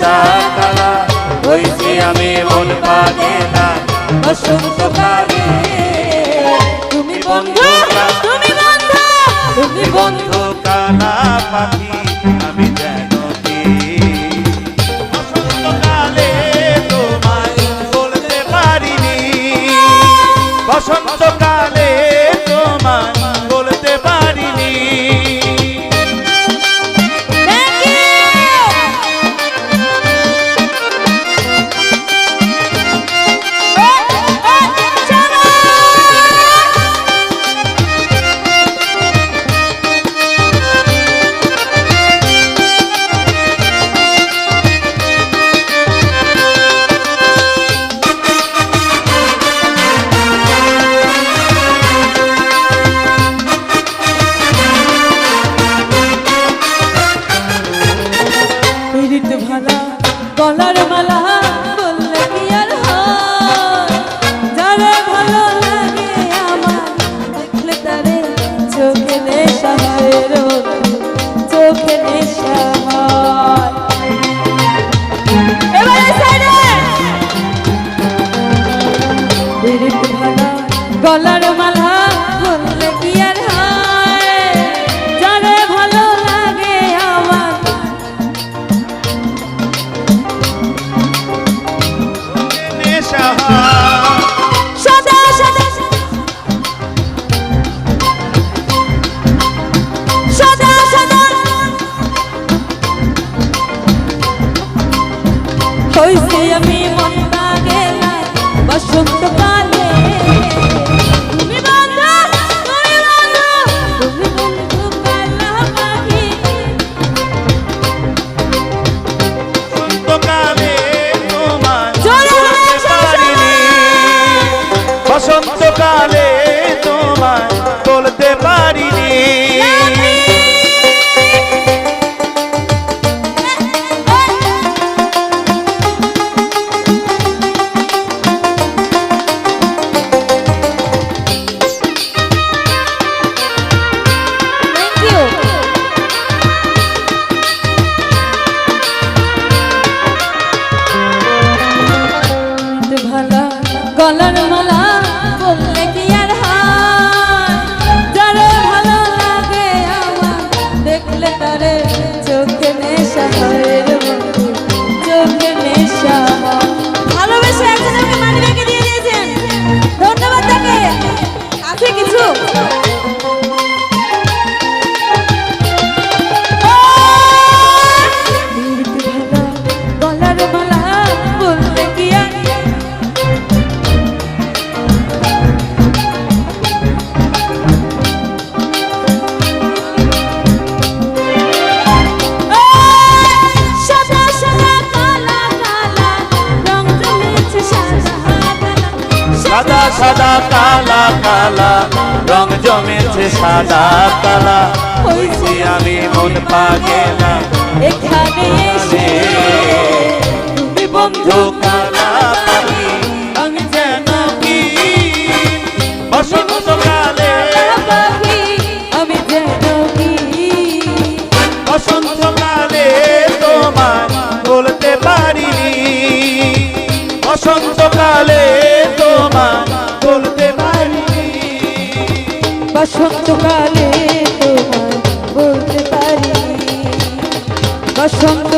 সাতাতলা হইছি আমি মন পাগেলা অসন্ত কালে তুমি বন্ধু তুমি বন্ধু তুমি বন্ধু কালা পাখি আমি গলার মালা বললে কি আর হয়? যারে ভালো লাগে আমার। সদা সদা সদা সদা। হইছে আমি মন না গেলাম বসন্তকাল সাদা সাদা কালা কালা। রং জমেছে সাদা কালা। হয়েছি আমি মন পাগেলা এখানে এসে বন্ধু কালা। বসন্তকালে তোমায় বলতে পারি। বসন্ত